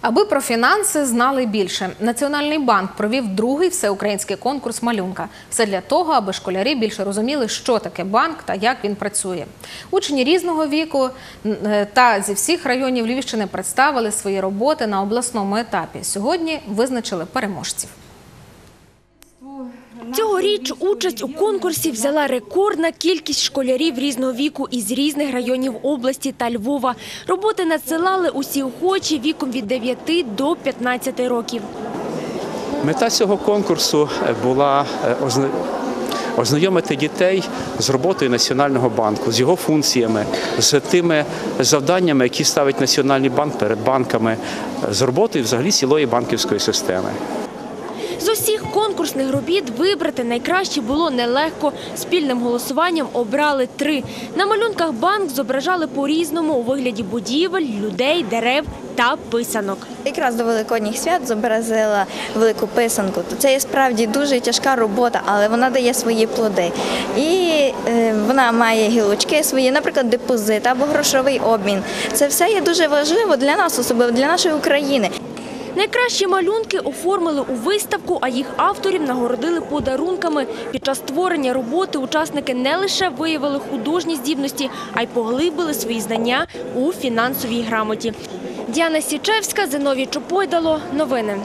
Аби про фінанси знали більше, Національний банк провів другий всеукраїнський конкурс малюнка. Все для того, аби школярі більше розуміли, що таке банк та як він працює. Учні різного віку е, та зі всіх районів Львівщини представили свої роботи на обласному етапі. Сьогодні визначили переможців. Цьогоріч участь у конкурсі взяла рекордна кількість школярів різного віку із різних районів області та Львова. Роботи надсилали усі охочі віком від 9 до 15 років. Мета цього конкурсу е, була е, ознайомити дітей з роботою Національного банку, з його функціями, з тими завданнями, які ставить Національний банк перед банками, е, з роботою взагалі цілої банківської системи. Усіх конкурсних робіт вибрати найкраще було нелегко. Спільним голосуванням обрали три. На малюнках банк зображали по-різному у вигляді будівель, людей, дерев та писанок. Якраз до великодніх свят зобразила велику писанку. Це є справді дуже тяжка робота, але вона дає свої плоди. І е, вона має гілочки свої, наприклад, депозит або грошовий обмін. Це все є дуже важливо для нас, особливо для нашої України. Найкращі малюнки оформили у виставку, а їх авторів нагородили подарунками. Під час створення роботи учасники не лише виявили художні здібності, а й поглибили свої знання у фінансовій грамоті. Діана Січевська, Зиновій Чопойдало. Новини.